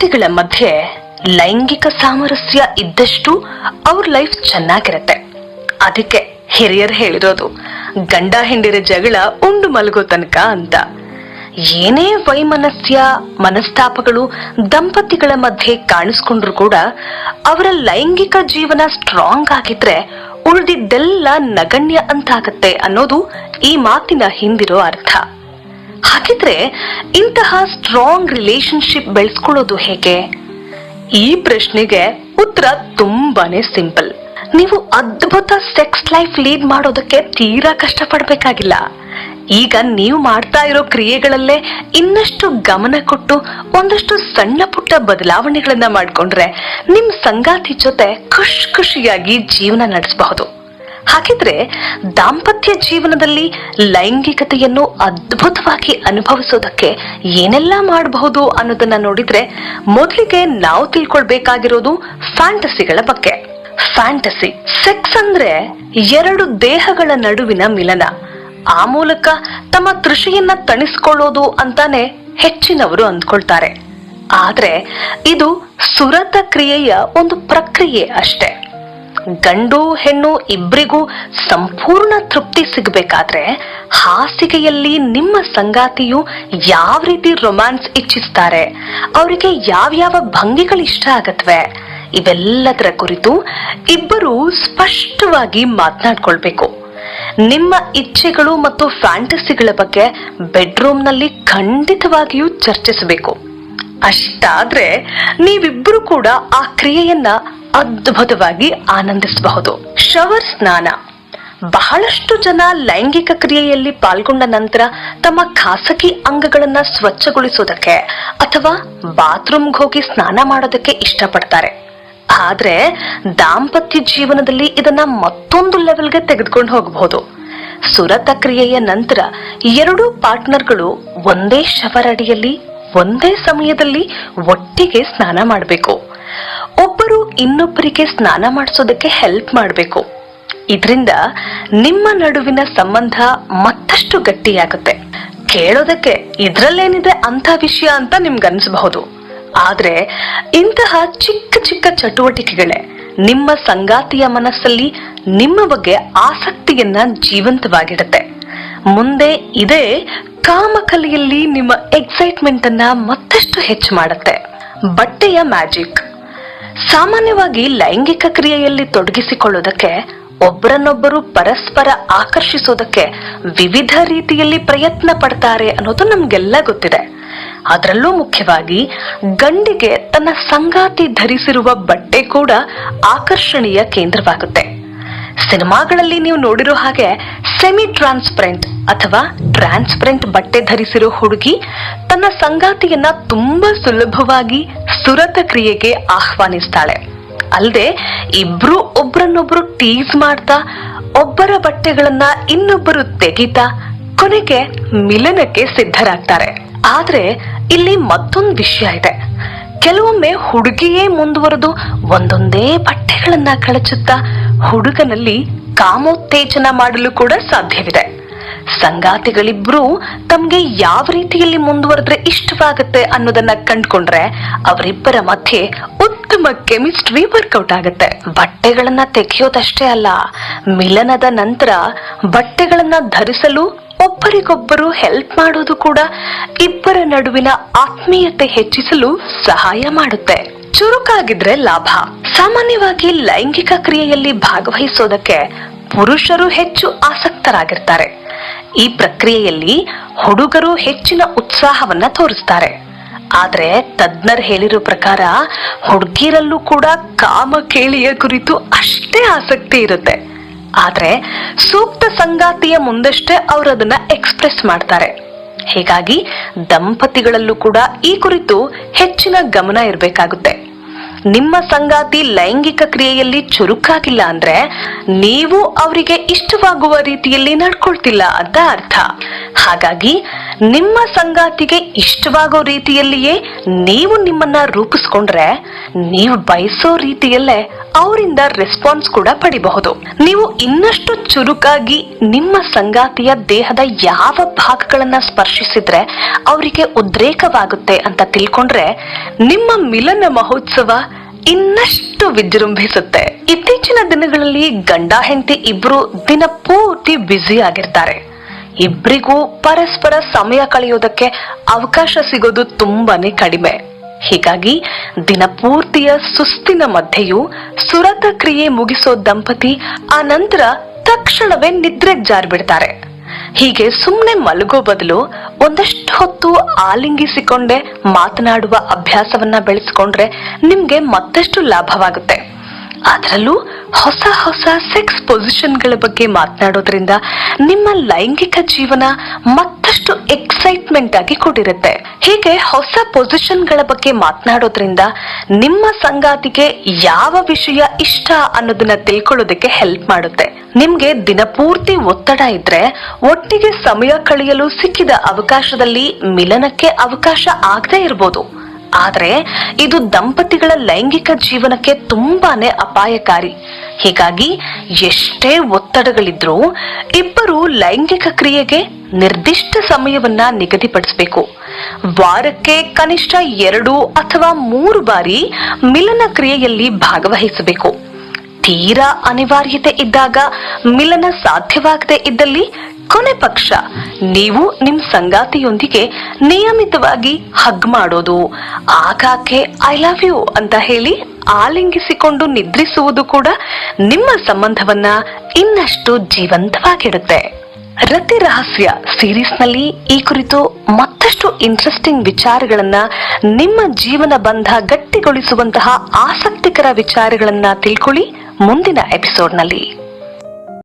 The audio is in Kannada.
ದಂಪತಿಗಳ ಮಧ್ಯೆ ಲೈಂಗಿಕ ಸಾಮರಸ್ಯ ಇದ್ದಷ್ಟು ಅವ್ರ ಲೈಫ್ ಚೆನ್ನಾಗಿರತ್ತೆ. ಅದಕ್ಕೆ ಹಿರಿಯರು ಹೇಳಿರೋದು, ಗಂಡ ಹೆಂಡಿರ ಜಗಳ ಉಂಡು ಮಲಗೋ ತನಕ ಅಂತ. ಏನೇ ವೈಮನಸ್ಯ, ಮನಸ್ತಾಪಗಳು ದಂಪತಿಗಳ ಮಧ್ಯೆ ಕಾಣಿಸ್ಕೊಂಡ್ರು ಕೂಡ ಅವರ ಲೈಂಗಿಕ ಜೀವನ ಸ್ಟ್ರಾಂಗ್ ಆಗಿದ್ರೆ ಉಳಿದಿದ್ದೆಲ್ಲ ನಗಣ್ಯ ಅಂತಾಗತ್ತೆ ಅನ್ನೋದು ಈ ಮಾತಿನ ಹಿಂದಿರೋ ಅರ್ಥ. ಹಾಗಿದ್ರೆ ಇಂತಹ ಸ್ಟ್ರಾಂಗ್ ರಿಲೇಶನ್ಶಿಪ್ ಬೆಳೆಸ್ಕೊಳ್ಳೋದು ಹೇಗೆ? ಈ ಪ್ರಶ್ನೆಗೆ ಉತ್ತರ ತುಂಬಾನೇ ಸಿಂಪಲ್ ನೀವು ಅದ್ಭುತ ಸೆಕ್ಸ್ ಲೈಫ್ ಲೀಡ್ ಮಾಡೋದಕ್ಕೆ ತೀರಾ ಕಷ್ಟಪಡಬೇಕಾಗಿಲ್ಲ. ಈಗ ನೀವು ಮಾಡ್ತಾ ಇರೋ ಕ್ರಿಯೆಗಳಲ್ಲೇ ಇನ್ನಷ್ಟು ಗಮನ ಕೊಟ್ಟು ಒಂದಷ್ಟು ಸಣ್ಣ ಪುಟ್ಟ ಬದಲಾವಣೆಗಳನ್ನ ಮಾಡ್ಕೊಂಡ್ರೆ ನಿಮ್ ಸಂಗಾತಿ ಜೊತೆ ಖುಷ್ ಖುಷಿಯಾಗಿ ಜೀವನ ನಡೆಸಬಹುದು. ಹಾಗಿದ್ರೆ ದಾಂಪತ್ಯ ಜೀವನದಲ್ಲಿ ಲೈಂಗಿಕತೆಯನ್ನು ಅದ್ಭುತವಾಗಿ ಅನುಭವಿಸೋದಕ್ಕೆ ಏನೆಲ್ಲ ಮಾಡಬಹುದು ಅನ್ನೋದನ್ನ ನೋಡಿದ್ರೆ ಮೊದಲಿಗೆ ನಾವು ತಿಳ್ಕೊಳ್ಬೇಕಾಗಿರೋದು ಫ್ಯಾಂಟಸಿಗಳ ಬಗ್ಗೆ. ಫ್ಯಾಂಟಸಿ, ಸೆಕ್ಸ್ ಅಂದ್ರೆ ಎರಡು ದೇಹಗಳ ನಡುವಿನ ಮಿಲನ. ಆ ಮೂಲಕ ತಮ್ಮ ತೃಷಿಯನ್ನ ತಣಿಸ್ಕೊಳ್ಳೋದು ಅಂತಾನೆ ಹೆಚ್ಚಿನವರು ಅಂದ್ಕೊಳ್ತಾರೆ. ಆದ್ರೆ ಇದು ಸುರತ ಕ್ರಿಯೆಯ ಒಂದು ಪ್ರಕ್ರಿಯೆ ಅಷ್ಟೇ. ಗಂಡು, ಹೆಣ್ಣು ಇಬ್ಬರಿಗೂ ಸಂಪೂರ್ಣ ತೃಪ್ತಿ ಸಿಗಬೇಕಾದ್ರೆ ಹಾಸಿಗೆಯಲ್ಲಿ ನಿಮ್ಮ ಸಂಗಾತಿಯು ಯಾವ ರೀತಿ ರೊಮ್ಯಾನ್ಸ್ ಇಚ್ಛಿಸ್ತಾರೆ, ಅವರಿಗೆ ಯಾವ್ಯಾವ ಭಂಗಿಗಳು ಇಷ್ಟ ಆಗತ್ವೆ, ಇವೆಲ್ಲದರ ಕುರಿತು ಇಬ್ಬರು ಸ್ಪಷ್ಟವಾಗಿ ಮಾತನಾಡ್ಕೊಳ್ಬೇಕು. ನಿಮ್ಮ ಇಚ್ಛೆಗಳು ಮತ್ತು ಫ್ಯಾಂಟಸಿಗಳ ಬಗ್ಗೆ ಬೆಡ್ರೂಮ್ನಲ್ಲಿ ಖಂಡಿತವಾಗಿಯೂ ಚರ್ಚಿಸಬೇಕು. ಅಷ್ಟಾದ್ರೆ ನೀವಿಬ್ಬರು ಕೂಡ ಆ ಕ್ರಿಯೆಯನ್ನ ಅದ್ಭುತವಾಗಿ ಆನಂದಿಸಬಹುದು. ಶವರ್ ಸ್ನಾನ. ಬಹಳಷ್ಟು ಜನ ಲೈಂಗಿಕ ಕ್ರಿಯೆಯಲ್ಲಿ ಪಾಲ್ಗೊಂಡ ನಂತರ ತಮ್ಮ ಖಾಸಗಿ ಅಂಗಗಳನ್ನ ಸ್ವಚ್ಛಗೊಳಿಸೋದಕ್ಕೆ ಅಥವಾ ಬಾತ್ರೂಮ್ಗೆ ಹೋಗಿ ಸ್ನಾನ ಮಾಡೋದಕ್ಕೆ ಇಷ್ಟಪಡ್ತಾರೆ. ಆದ್ರೆ ದಾಂಪತ್ಯ ಜೀವನದಲ್ಲಿ ಇದನ್ನ ಮತ್ತೊಂದು ಲೆವೆಲ್ಗೆ ತೆಗೆದುಕೊಂಡು ಹೋಗಬಹುದು. ಸುರತ ಕ್ರಿಯೆಯ ನಂತರ ಎರಡೂ ಪಾರ್ಟ್ನರ್ಗಳು ಒಂದೇ ಶವರಡಿಯಲ್ಲಿ, ಒಂದೇ ಸಮಯದಲ್ಲಿ ಒಟ್ಟಿಗೆ ಸ್ನಾನ ಮಾಡಬೇಕು. ಇನ್ನೊಬ್ಬರಿಗೆ ಸ್ನಾನ ಮಾಡಿಸೋದಕ್ಕೆ ಹೆಲ್ಪ್ ಮಾಡಬೇಕು. ಇದರಿಂದ ನಿಮ್ಮ ನಡುವಿನ ಸಂಬಂಧ ಮತ್ತಷ್ಟು ಗಟ್ಟಿಯಾಗುತ್ತೆ. ಕೇಳೋದಕ್ಕೆ ಇದ್ರಲ್ಲೇನಿದೆ ಅಂತ ವಿಷಯ ಅಂತ ನಿಮ್ಗನ್ಸಬಹುದು. ಆದ್ರೆ ಇಂತಹ ಚಿಕ್ಕ ಚಿಕ್ಕ ಚಟುವಟಿಕೆಗಳೇ ನಿಮ್ಮ ಸಂಗಾತಿಯ ಮನಸ್ಸಲ್ಲಿ ನಿಮ್ಮ ಬಗ್ಗೆ ಆಸಕ್ತಿಯನ್ನ ಜೀವಂತವಾಗಿಡುತ್ತೆ. ಮುಂದೆ ಇದೇ ಕಾಮಕಲೆಯಲ್ಲಿ ನಿಮ್ಮ ಎಕ್ಸೈಟ್ಮೆಂಟ್ ಅನ್ನ ಮತ್ತಷ್ಟು ಹೆಚ್ಚು ಮಾಡುತ್ತೆ. ಬಟ್ಟೆಯ ಮ್ಯಾಜಿಕ್ ಸಾಮಾನ್ಯವಾಗಿ ಲೈಂಗಿಕ ಕ್ರಿಯೆಯಲ್ಲಿ ತೊಡಗಿಸಿಕೊಳ್ಳೋದಕ್ಕೆ ಒಬ್ಬರನ್ನೊಬ್ಬರು ಪರಸ್ಪರ ಆಕರ್ಷಿಸೋದಕ್ಕೆ ವಿವಿಧ ರೀತಿಯಲ್ಲಿ ಪ್ರಯತ್ನ ಪಡ್ತಾರೆ ಅನ್ನೋದು ನಮ್ಗೆಲ್ಲ ಗೊತ್ತಿದೆ. ಅದರಲ್ಲೂ ಮುಖ್ಯವಾಗಿ ಗಂಡಿಗೆ ತನ್ನ ಸಂಗಾತಿ ಧರಿಸಿರುವ ಬಟ್ಟೆ ಕೂಡ ಆಕರ್ಷಣೀಯ ಕೇಂದ್ರವಾಗುತ್ತೆ. ಸಿನಿಮಾಗಳಲ್ಲಿ ನೀವು ನೋಡಿರೋ ಹಾಗೆ ಸೆಮಿ ಟ್ರಾನ್ಸ್ಪರೆಂಟ್ ಅಥವಾ ಟ್ರಾನ್ಸ್ಪರೆಂಟ್ ಬಟ್ಟೆ ಧರಿಸಿರೋ ಹುಡುಗಿ ತನ್ನ ಸಂಗಾತಿಯನ್ನ ತುಂಬಾ ಸುಲಭವಾಗಿ ಸುರತ ಕ್ರಿಯೆಗೆ ಆಹ್ವಾನಿಸ್ತಾಳೆ. ಅಲ್ಲದೆ ಇಬ್ರು ಒಬ್ರನ್ನೊಬ್ರು ಟೀಸ್ ಮಾಡ್ತಾ ಒಬ್ಬರ ಬಟ್ಟೆಗಳನ್ನ ಇನ್ನೊಬ್ಬರು ತೆಗಿತಾ ಕೊನೆಗೆ ಮಿಲನಕ್ಕೆ ಸಿದ್ಧರಾಗ್ತಾರೆ. ಆದ್ರೆ ಇಲ್ಲಿ ಮತ್ತೊಂದು ವಿಷಯ ಇದೆ. ಕೆಲವೊಮ್ಮೆ ಹುಡುಗಿಯೇ ಮುಂದುವರೆದು ಒಂದೊಂದೇ ಬಟ್ಟೆಗಳನ್ನ ಕಳಚುತ್ತಾ ಹುಡುಗನಲ್ಲಿ ಕಾಮೋತ್ತೇಜನ ಮಾಡಲು ಕೂಡ ಸಾಧ್ಯವಿದೆ. ಸಂಗಾತಿಗಳಿಬ್ರು ತಮ್ಗೆ ಯಾವ ರೀತಿಯಲ್ಲಿ ಮುಂದುವರೆದ್ರೆ ಇಷ್ಟವಾಗುತ್ತೆ ಅನ್ನೋದನ್ನ ಕಂಡ್ಕೊಂಡ್ರೆ ಅವರಿಬ್ಬರ ಮಧ್ಯೆ ಉತ್ತಮ ಕೆಮಿಸ್ಟ್ರಿ ವರ್ಕೌಟ್ ಆಗುತ್ತೆ. ಬಟ್ಟೆಗಳನ್ನ ತೆಗೆಯೋದಷ್ಟೇ ಅಲ್ಲ, ಮಿಲನದ ನಂತರ ಬಟ್ಟೆಗಳನ್ನ ಧರಿಸಲು ಒಬ್ಬರಿಗೊಬ್ಬರು ಹೆಲ್ಪ್ ಮಾಡೋದು ಕೂಡ ಇಬ್ಬರ ನಡುವಿನ ಆತ್ಮೀಯತೆ ಹೆಚ್ಚಿಸಲು ಸಹಾಯ ಮಾಡುತ್ತೆ. ಚುರುಕಾಗಿದ್ರೆ ಲಾಭ. ಸಾಮಾನ್ಯವಾಗಿ ಲೈಂಗಿಕ ಕ್ರಿಯೆಯಲ್ಲಿ ಭಾಗವಹಿಸೋದಕ್ಕೆ ಪುರುಷರು ಹೆಚ್ಚು ಆಸಕ್ತರಾಗಿರ್ತಾರೆ. ಈ ಪ್ರಕ್ರಿಯೆಯಲ್ಲಿ ಹುಡುಗರು ಹೆಚ್ಚಿನ ಉತ್ಸಾಹವನ್ನ ತೋರಿಸ್ತಾರೆ. ಆದ್ರೆ ತಜ್ಞರು ಹೇಳಿರೋ ಪ್ರಕಾರ ಹುಡುಗಿರಲ್ಲೂ ಕೂಡ ಕಾಮ ಕೇಳಿಯ ಕುರಿತು ಅಷ್ಟೇ ಆಸಕ್ತಿ ಇರುತ್ತೆ. ಆದ್ರೆ ಸೂಕ್ತ ಸಂಗಾತಿಯ ಮುಂದಷ್ಟೇ ಅವರು ಅದನ್ನ ಎಕ್ಸ್ಪ್ರೆಸ್ ಮಾಡ್ತಾರೆ. ಹೀಗಾಗಿ ದಂಪತಿಗಳಲ್ಲೂ ಕೂಡ ಈ ಕುರಿತು ಹೆಚ್ಚಿನ ಗಮನ ಇರಬೇಕಾಗುತ್ತೆ. ನಿಮ್ಮ ಸಂಗಾತಿ ಲೈಂಗಿಕ ಕ್ರಿಯೆಯಲ್ಲಿ ಚುರುಕಾಗಿಲ್ಲ ಅಂದ್ರೆ ನೀವು ಅವರಿಗೆ ಇಷ್ಟವಾಗುವ ರೀತಿಯಲ್ಲಿ ನಡ್ಕೊಳ್ತಿಲ್ಲ ಅಂತ ಅರ್ಥ. ಹಾಗಾಗಿ ನಿಮ್ಮ ಸಂಗಾತಿಗೆ ಇಷ್ಟವಾಗೋ ರೀತಿಯಲ್ಲಿಯೇ ನೀವು ನಿಮ್ಮನ್ನ ರೂಪಿಸ್ಕೊಂಡ್ರೆ ನೀವು ಬಯಸೋ ರೀತಿಯಲ್ಲೇ ಅವರಿಂದ ರೆಸ್ಪಾನ್ಸ್ ಕೂಡ ಪಡಿಬಹುದು. ನೀವು ಇನ್ನಷ್ಟು ಚುರುಕಾಗಿ ನಿಮ್ಮ ಸಂಗಾತಿಯ ದೇಹದ ಯಾವ ಭಾಗಗಳನ್ನ ಸ್ಪರ್ಶಿಸಿದ್ರೆ ಅವರಿಗೆ ಉದ್ರೇಕವಾಗುತ್ತೆ ಅಂತ ತಿಳ್ಕೊಂಡ್ರೆ ನಿಮ್ಮ ಮಿಲನ ಮಹೋತ್ಸವ ಇನ್ನಷ್ಟು ವಿಜೃಂಭಿಸುತ್ತೆ. ಇತ್ತೀಚಿನ ದಿನಗಳಲ್ಲಿ ಗಂಡ ಹೆಂಡತಿ ಇಬ್ರು ದಿನ ಪೂರ್ತಿ ಬ್ಯುಸಿ ಆಗಿರ್ತಾರೆ. ಇಬ್ರಿಗೂ ಪರಸ್ಪರ ಸಮಯ ಕಳೆಯೋದಕ್ಕೆ ಅವಕಾಶ ಸಿಗೋದು ತುಂಬಾನೇ ಕಡಿಮೆ. ಹೀಗಾಗಿ ದಿನಪೂರ್ತಿಯ ಸುಸ್ತಿನ ಮಧ್ಯೆಯೂ ಸುರತ ಕ್ರಿಯೆ ಮುಗಿಸೋ ದಂಪತಿ ಆ ನಂತರ ತಕ್ಷಣವೇ ನಿದ್ರೆಗೆ ಜಾರ್ಬಿಡ್ತಾರೆ. ಹೀಗೆ ಸುಮ್ಮನೆ ಮಲಗೋ ಬದಲು ಒಂದಷ್ಟು ಹೊತ್ತು ಆಲಿಂಗಿಸಿಕೊಂಡೇ ಮಾತನಾಡುವ ಅಭ್ಯಾಸವನ್ನ ಬೆಳೆಸ್ಕೊಂಡ್ರೆ ನಿಮ್ಗೆ ಮತ್ತಷ್ಟು ಲಾಭವಾಗುತ್ತೆ. ಅದರಲ್ಲೂ ಹೊಸ ಹೊಸ ಸೆಕ್ಸ್ ಪೊಸಿಷನ್ಗಳ ಬಗ್ಗೆ ಮಾತನಾಡೋದ್ರಿಂದ ನಿಮ್ಮ ಲೈಂಗಿಕ ಜೀವನ ಮತ್ತಷ್ಟು ಎಕ್ಸೈಟ್ಮೆಂಟ್ ಆಗಿ ಕೂಡಿರುತ್ತೆ. ಹೀಗೆ ಹೊಸ ಪೊಸಿಷನ್ಗಳ ಬಗ್ಗೆ ಮಾತನಾಡೋದ್ರಿಂದ ನಿಮ್ಮ ಸಂಗಾತಿಗೆ ಯಾವ ವಿಷಯ ಇಷ್ಟ ಅನ್ನೋದನ್ನ ತಿಳ್ಕೊಳ್ಳೋದಕ್ಕೆ ಹೆಲ್ಪ್ ಮಾಡುತ್ತೆ. ನಿಮ್ಗೆ ದಿನಪೂರ್ತಿ ಒತ್ತಡ ಇದ್ರೆ ಒಟ್ಟಿಗೆ ಸಮಯ ಕಳೆಯಲು ಸಿಕ್ಕಿದ ಅವಕಾಶದಲ್ಲಿ ಮಿಲನಕ್ಕೆ ಅವಕಾಶ ಆಗದೇ ಇರ್ಬೋದು. ಆದ್ರೆ ಇದು ದಂಪತಿಗಳ ಲೈಂಗಿಕ ಜೀವನಕ್ಕೆ ತುಂಬಾನೇ ಅಪಾಯಕಾರಿ. ಹೀಗಾಗಿ ಎಷ್ಟೇ ಒತ್ತಡಗಳಿದ್ರೂ ಇಬ್ಬರು ಲೈಂಗಿಕ ಕ್ರಿಯೆಗೆ ನಿರ್ದಿಷ್ಟ ಸಮಯವನ್ನ ನಿಗದಿಪಡಿಸಬೇಕು. ವಾರಕ್ಕೆ ಕನಿಷ್ಠ ಎರಡು ಅಥವಾ ಮೂರು ಬಾರಿ ಮಿಲನ ಕ್ರಿಯೆಯಲ್ಲಿ ಭಾಗವಹಿಸಬೇಕು. ತೀರಾ ಅನಿವಾರ್ಯತೆ ಇದ್ದಾಗ ಮಿಲನ ಸಾಧ್ಯವಾಗದೆ ಇದ್ದಲ್ಲಿ ಕೊನೆ ಪಕ್ಷ. ನೀವು ನಿಮ್ ಸಂಗಾತಿಯೊಂದಿಗೆ ನಿಯಮಿತವಾಗಿ ಹಗ್ ಮಾಡೋದು. ಆಗಾಕೆ ಐ ಲವ್ ಯು ಅಂತ ಹೇಳಿ ಆಲಿಂಗಿಸಿಕೊಂಡು ನಿದ್ರಿಸುವುದು ಕೂಡ ನಿಮ್ಮ ಸಂಬಂಧವನ್ನ ಇನ್ನಷ್ಟು ಜೀವಂತವಾಗಿಡುತ್ತೆ ರತಿ ರಹಸ್ಯ ಸೀರೀಸ್ನಲ್ಲಿ ಈ ಕುರಿತು ಮತ್ತಷ್ಟು ಇಂಟ್ರೆಸ್ಟಿಂಗ್ ವಿಚಾರಗಳನ್ನ ನಿಮ್ಮ ಜೀವನ ಬಂಧ ಗಟ್ಟಿಗೊಳಿಸುವಂತಹ ಆಸಕ್ತಿಕರ ವಿಚಾರಗಳನ್ನ ತಿಳ್ಕೊಳ್ಳಿ ಮುಂದಿನ ಎಪಿಸೋಡ್ನಲ್ಲಿ